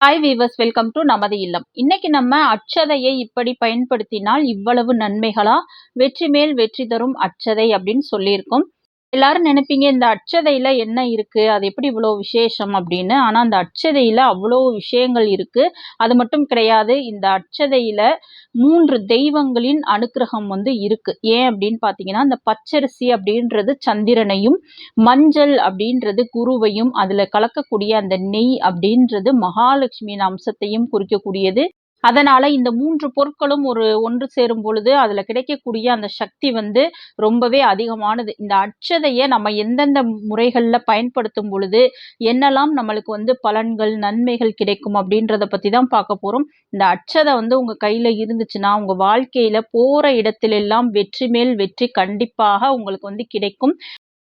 Hi viewers welcome to நமது இல்லம். இன்னைக்கு நம்ம அச்சதையை இப்படி பயன்படுத்தினால் இவ்வளவு நன்மைகளா? வெற்றி மேல் வெற்றி தரும் அச்சதை அப்படின்னு சொல்லியிருக்கோம். எல்லாரும் நினைப்பீங்க இந்த அட்சதையில் என்ன இருக்குது அது எப்படி இவ்வளோ விசேஷம் அப்படின்னு? ஆனால் அந்த அட்சதையில் அவ்வளோ விஷயங்கள் இருக்குது அது மட்டும் கிடையாது இந்த அட்சதையில் மூன்று தெய்வங்களின் அனுக்கிரகம் வந்து இருக்குது ஏன் அப்படின்னு பார்த்தீங்கன்னா இந்த பச்சரிசி அப்படின்றது சந்திரனையும் மஞ்சள் அப்படின்றது குருவையும் அதில் கலக்கக்கூடிய அந்த நெய் அப்படின்றது மகாலட்சுமியின் அம்சத்தையும் குறிக்கக்கூடியது. அதனால இந்த மூன்று பொருட்களும் ஒரு ஒன்று சேரும் பொழுது அதுல கிடைக்கக்கூடிய அந்த சக்தி வந்து ரொம்பவே அதிகமானது. இந்த அட்சதையை நம்ம எந்தெந்த முறைகள்ல பயன்படுத்தும் பொழுது என்னெல்லாம் நம்மளுக்கு வந்து பலன்கள் நன்மைகள் கிடைக்கும் அப்படின்றத பத்தி தான் பார்க்க போறோம். இந்த அட்சதை வந்து உங்க கையில இருந்துச்சுன்னா உங்க வாழ்க்கையில போற இடத்திலெல்லாம் வெற்றி மேல் வெற்றி கண்டிப்பாக உங்களுக்கு வந்து கிடைக்கும்.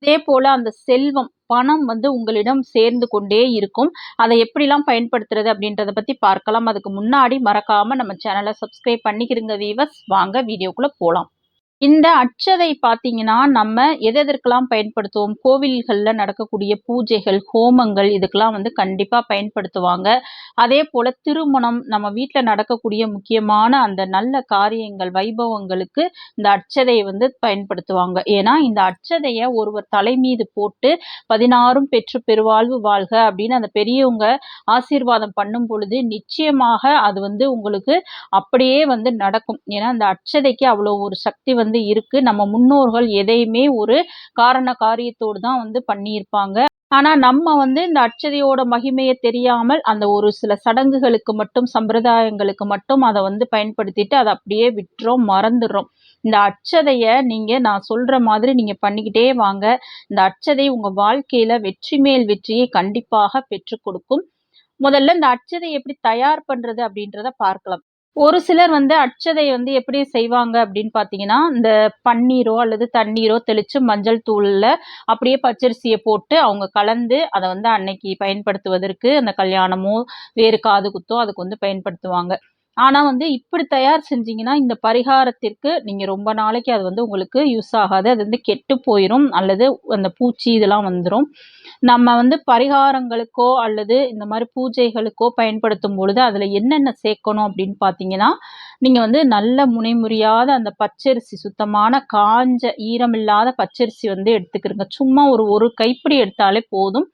அதே போல அந்த செல்வம் பணம் வந்து உங்களிடம் சேர்ந்து கொண்டே இருக்கும். அதை எப்படிலாம் பயன்படுத்துறது அப்படின்றத பத்தி பார்க்கலாம். அதுக்கு முன்னாடி மறக்காம நம்ம சேனலை சப்ஸ்கிரைப் பண்ணிக்கிறங்க வீவர்ஸ் வாங்க வீடியோக்குள்ள போகலாம் இந்த அட்சதை பார்த்தீங்கன்னா நம்ம எதெதற்கெல்லாம் பயன்படுத்துவோம்? கோவில்களில் நடக்கக்கூடிய பூஜைகள் ஹோமங்கள் இதுக்கெல்லாம் வந்து கண்டிப்பாக பயன்படுத்துவாங்க. அதே போல் திருமணம் நம்ம வீட்டில் நடக்கக்கூடிய முக்கியமான அந்த நல்ல காரியங்கள் வைபவங்களுக்கு இந்த அட்சதையை வந்து பயன்படுத்துவாங்க. ஏன்னா இந்த அட்சதையை ஒருவர் தலை மீது போட்டு பதினாறும் பெற்று பெருவாழ்வு வாழ்க அப்படின்னு அந்த பெரியவங்க ஆசீர்வாதம் பண்ணும் பொழுது நிச்சயமாக அது வந்து உங்களுக்கு அப்படியே வந்து நடக்கும். ஏன்னா அந்த அட்சதைக்கு அவ்வளோ ஒரு சக்தி வந்து வந்து இருக்கு. நம்ம முன்னோர்கள் எதையுமே ஒரு காரண காரியத்தோடு தான் வந்து பண்ணியிருப்பாங்க. ஆனா நம்ம வந்து இந்த அச்சதையோட மகிமையை தெரியாமல் அந்த ஒரு சில சடங்குகளுக்கு மட்டும் சம்பிரதாயங்களுக்கு மட்டும் அதை வந்து பயன்படுத்திட்டு அதை அப்படியே விட்டுறோம் மறந்துடுறோம். இந்த அச்சதையை நீங்க நான் சொல்ற மாதிரி நீங்க பண்ணிக்கிட்டே வாங்க. இந்த அச்சதை உங்க வாழ்க்கையில வெற்றி மேல் வெற்றியை கண்டிப்பாக பெற்றுக் கொடுக்கும். முதல்ல இந்த அச்சதை எப்படி தயார் பண்றது அப்படின்றத பார்க்கலாம். ஒரு சிலர் வந்து அச்சதை வந்து எப்படி செய்வாங்க அப்படின்னு பார்த்தீங்கன்னா இந்த பன்னீரோ அல்லது தண்ணீரோ தெளித்து மஞ்சள் தூளில் அப்படியே பச்சரிசியை போட்டு அவங்க கலந்து அதை வந்து அன்னைக்கு பயன்படுத்துவதற்கு அந்த கல்யாணமோ வேறு காது குத்தோ அதுக்கு வந்து பயன்படுத்துவாங்க. ஆனால் வந்து இப்படி தயார் செஞ்சீங்கன்னா இந்த பரிகாரத்திற்கு நீங்கள் ரொம்ப நாளைக்கு அது வந்து உங்களுக்கு யூஸ் ஆகாது. அது வந்து கெட்டு போயிடும் அல்லது அந்த பூச்சி இதெல்லாம் வந்துடும் நம்ம வந்து பரிகாரங்களுக்கோ அல்லது இந்த மாதிரி பூஜைகளுக்கோ பயன்படுத்தும் பொழுது அதில் என்னென்ன சேர்க்கணும் அப்படின்னு பார்த்தீங்கன்னா நீங்கள் வந்து நல்ல முனைமுறியாத அந்த பச்சரிசி சுத்தமான காஞ்ச ஈரமில்லாத பச்சரிசி வந்து எடுத்துக்கிறங்க சும்மா ஒரு ஒரு கைப்பிடி எடுத்தாலே போதும்.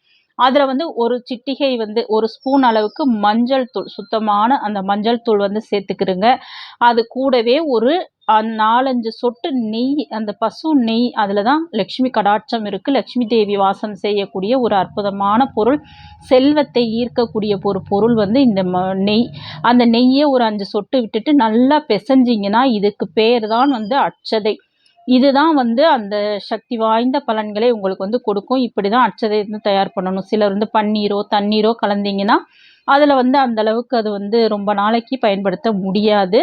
அதில் வந்து ஒரு சிட்டிகை வந்து ஒரு ஸ்பூன் அளவுக்கு மஞ்சள் தூள் சுத்தமான அந்த மஞ்சள் தூள் வந்து சேர்த்துக்கிறங்க அது கூடவே ஒரு நாலஞ்சு சொட்டு நெய் அந்த பசு நெய் அதில் தான் லக்ஷ்மி கடாட்சம் இருக்குது லக்ஷ்மி தேவி வாசம் செய்யக்கூடிய ஒரு அற்புதமான பொருள். செல்வத்தை ஈர்க்கக்கூடிய ஒரு பொருள் வந்து இந்த நெய். அந்த நெய்யை ஒரு அஞ்சு சொட்டு விட்டுட்டு நல்லா பிசைஞ்சிங்கன்னா இதுக்கு பேர் தான் வந்து அச்சதை. இதுதான் வந்து அந்த சக்தி வாய்ந்த பலன்களை உங்களுக்கு வந்து கொடுக்கும். இப்படி தான் அச்சதை வந்து தயார் பண்ணணும். சிலர் வந்து பன்னீரோ தண்ணீரோ கலந்தீங்கன்னா அதில் வந்து அந்த அளவுக்கு அது வந்து ரொம்ப நாளைக்கு பயன்படுத்த முடியாது.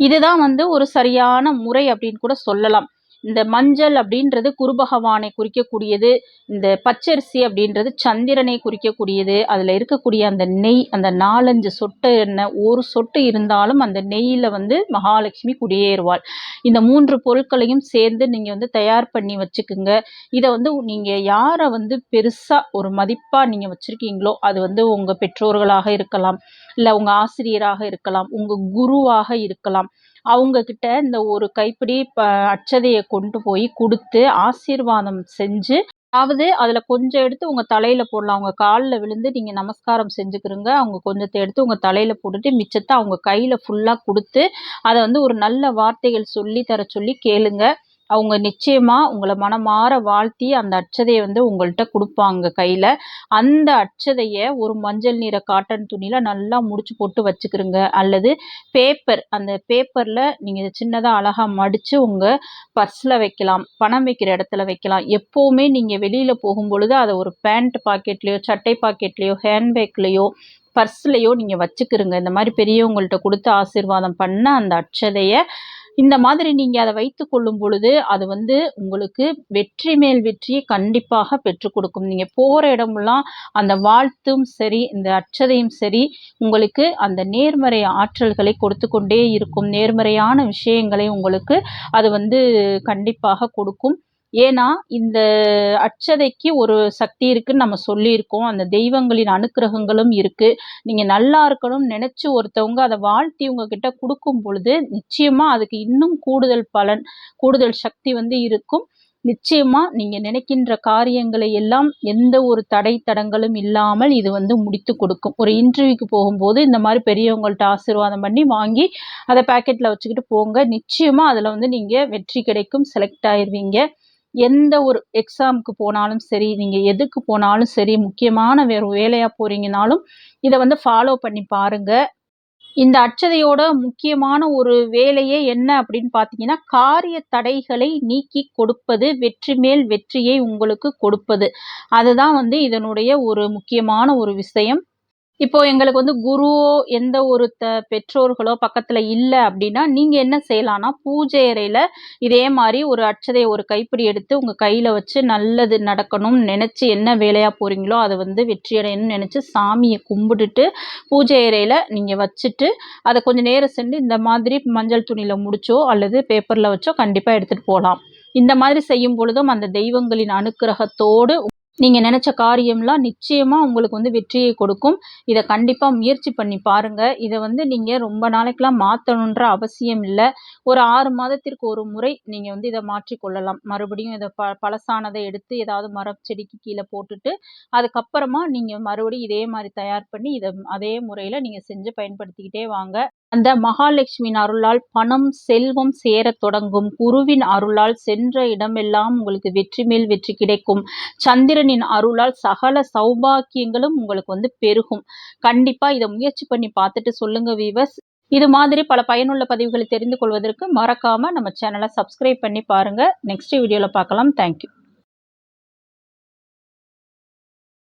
இதுதான் வந்து ஒரு சரியான முறை அப்படின்னு கூட சொல்லலாம். இந்த மஞ்சள் அப்படின்றது குரு பகவானை குறிக்கக்கூடியது இந்த பச்சரிசி அப்படின்றது சந்திரனை குறிக்கக்கூடியது அதில் இருக்கக்கூடிய அந்த நெய் அந்த நாலஞ்சு சொட்டு எண்ணெய் ஒரு சொட்டு இருந்தாலும் அந்த நெய்யில் வந்து மகாலட்சுமி குடியேறுவாள். இந்த மூன்று பொருட்களையும் சேர்ந்து நீங்கள் வந்து தயார் பண்ணி வச்சுக்குங்க. இதை வந்து நீங்கள் யாரை வந்து பெருசாக ஒரு மதிப்பாக நீங்கள் வச்சுருக்கீங்களோ அது வந்து உங்கள் பெற்றோர்களாக இருக்கலாம் இல்லை உங்கள் ஆசிரியராக இருக்கலாம் உங்கள் குருவாக இருக்கலாம். அவங்க கிட்ட இந்த ஒரு கைப்பிடி ப அட்சதையை கொண்டு போய் கொடுத்து ஆசீர்வாதம் செஞ்சு அதாவது அதில் கொஞ்சம் எடுத்து உங்கள் தலையில் போடலாம். அவங்க காலில் விழுந்து நீங்கள் நமஸ்காரம் செஞ்சுக்கிறங்க. அவங்க கொஞ்சத்தை எடுத்து உங்கள் தலையில் போட்டுட்டு மிச்சத்தை அவங்க கையில் ஃபுல்லாக கொடுத்து அதை வந்து ஒரு நல்ல வார்த்தைகள் சொல்லி தர சொல்லி கேளுங்க. அவங்க நிச்சயமாக உங்களை மனமாற வாழ்த்தி அந்த அட்சதையை வந்து உங்கள்கிட்ட கொடுப்பாங்க கையில். அந்த அட்சதையை ஒரு மஞ்சள் நிற காட்டன் துணியில் நல்லா முடிச்சு போட்டு வச்சுக்கிறோங்க அல்லது பேப்பர் அந்த பேப்பரில் நீங்கள் சின்னதாக அழகாக மடித்து உங்கள் பர்ஸில் வைக்கலாம் பணம் வைக்கிற இடத்துல வைக்கலாம். எப்போவுமே நீங்கள் வெளியில் போகும் பொழுது அதை ஒரு பேண்ட் பாக்கெட்லேயோ சட்டை பாக்கெட்லேயோ ஹேண்ட்பேக்லேயோ பர்ஸ்லேயோ நீங்கள் வச்சுக்கிறோங்க இந்த மாதிரி பெரியவங்கள்ட்ட கொடுத்து ஆசீர்வாதம் பண்ண அந்த அட்சதையை இந்த மாதிரி நீங்கள் அதை வைத்து கொள்ளும் பொழுது அது வந்து உங்களுக்கு வெற்றி மேல் வெற்றியை கண்டிப்பாக பெற்றுக் கொடுக்கும். நீங்கள் போகிற இடமெல்லாம் அந்த வாழ்த்தும் சரி இந்த அச்சதையும் சரி உங்களுக்கு அந்த நேர்மறை ஆற்றல்களை கொடுத்து கொண்டே இருக்கும். நேர்மறையான விஷயங்களை உங்களுக்கு அது வந்து கண்டிப்பாக கொடுக்கும். ஏன்னா இந்த அட்சதைக்கு ஒரு சக்தி இருக்குன்னு நம்ம சொல்லியிருக்கோம். அந்த தெய்வங்களின் அனுக்கிரகங்களும் இருக்கு. நீங்க நல்லா இருக்கணும்னு நினைச்சு ஒருத்தவங்க அதை வாழ்த்தி உங்ககிட்ட கொடுக்கும் பொழுது நிச்சயமா அதுக்கு இன்னும் கூடுதல் பலன் கூடுதல் சக்தி வந்து இருக்கும். நிச்சயமா நீங்க நினைக்கின்ற காரியங்களை எல்லாம் எந்த ஒரு தடை தடங்களும் இல்லாமல் இது வந்து முடித்து கொடுக்கும். ஒரு இன்டர்வியூக்கு போகும்போது இந்த மாதிரி பெரியவங்கள்ட்ட ஆசீர்வாதம் பண்ணி வாங்கி அதை பேக்கெட்ல வச்சுக்கிட்டு போங்க. நிச்சயமா அதுல வந்து நீங்க வெற்றி கிடைக்கும். செலக்ட் ஆயிடுவீங்க எந்த ஒரு எக்ஸாமுக்கு போனாலும் சரி நீங்க எதுக்கு போனாலும் சரி முக்கியமான வேற வேலையா போறீங்கனாலும் இதை வந்து ஃபாலோ பண்ணி பாருங்க. இந்த அச்சதையோட முக்கியமான ஒரு வேலையே என்ன அப்படின்னு பார்த்தீங்கன்னா காரிய தடைகளை நீக்கி கொடுப்பது வெற்றி மேல் வெற்றியை உங்களுக்கு கொடுப்பது. அதுதான் வந்து இதனுடைய ஒரு முக்கியமான ஒரு விஷயம். இப்போ எங்களுக்கு வந்து குருவோ எந்த ஒரு த பெற்றோர்களோ பக்கத்துல இல்லை அப்படின்னா, நீங்க என்ன செய்யலாம்னா, பூஜை அறையில இதே மாதிரி ஒரு அட்சதையை ஒரு கைப்பிடி எடுத்து உங்க கையில வச்சு நல்லது நடக்கணும்னு நினச்சி என்ன வேலையா போறீங்களோ, அதை வந்து வெற்றி அடையணும்னு சாமியை சாமிய கும்பிட்டுட்டு, பூஜை அறையில நீங்க வச்சுட்டு, அதை கொஞ்சம் நேரம் சென்று இந்த மாதிரி மஞ்சள் துணியில முடிச்சோ, அல்லது பேப்பர்ல வச்சோ கண்டிப்பா எடுத்துட்டு போகலாம். இந்த மாதிரி செய்யும் பொழுதும் அந்த தெய்வங்களின் அனுக்கிரகத்தோடு நீங்கள் நினச்ச காரியம்லாம் நிச்சயமாக உங்களுக்கு வந்து வெற்றியை கொடுக்கும். இதை கண்டிப்பாக முயற்சி பண்ணி பாருங்கள் இதை வந்து நீங்கள் ரொம்ப நாளைக்கெலாம் மாற்றணுன்ற அவசியம் இல்லை ஒரு ஆறு மாதத்திற்கு ஒரு முறை நீங்கள் வந்து இதை மாற்றிக்கொள்ளலாம் மறுபடியும் இதை ப பழசானதை எடுத்து ஏதாவது மரம், செடிக்கு கீழே போட்டுட்டு, அதுக்கப்புறமா நீங்கள் மறுபடியும் இதே மாதிரி தயார் பண்ணி, இதை அதே முறையில் நீங்கள் செஞ்சு பயன்படுத்திக்கிட்டே வாங்க. அந்த மகாலட்சுமியின் அருளால் பணம், செல்வம் சேரத் தொடங்கும். குருவின் அருளால் சென்ற இடமெல்லாம் உங்களுக்கு வெற்றி மேல் வெற்றி கிடைக்கும். சந்திரனின் அருளால் சகல சௌபாக்கியங்களும் உங்களுக்கு வந்து பெருகும். கண்டிப்பா இதை முயற்சி பண்ணி பார்த்துட்டு சொல்லுங்க வீவர்ஸ். இது மாதிரி பல பயனுள்ள பதிவுகளை தெரிந்து கொள்வதற்கு மறக்காம நம்ம சேனலை சப்ஸ்கிரைப் பண்ணி பாருங்க. நெக்ஸ்ட் வீடியோல பார்க்கலாம். Thank you.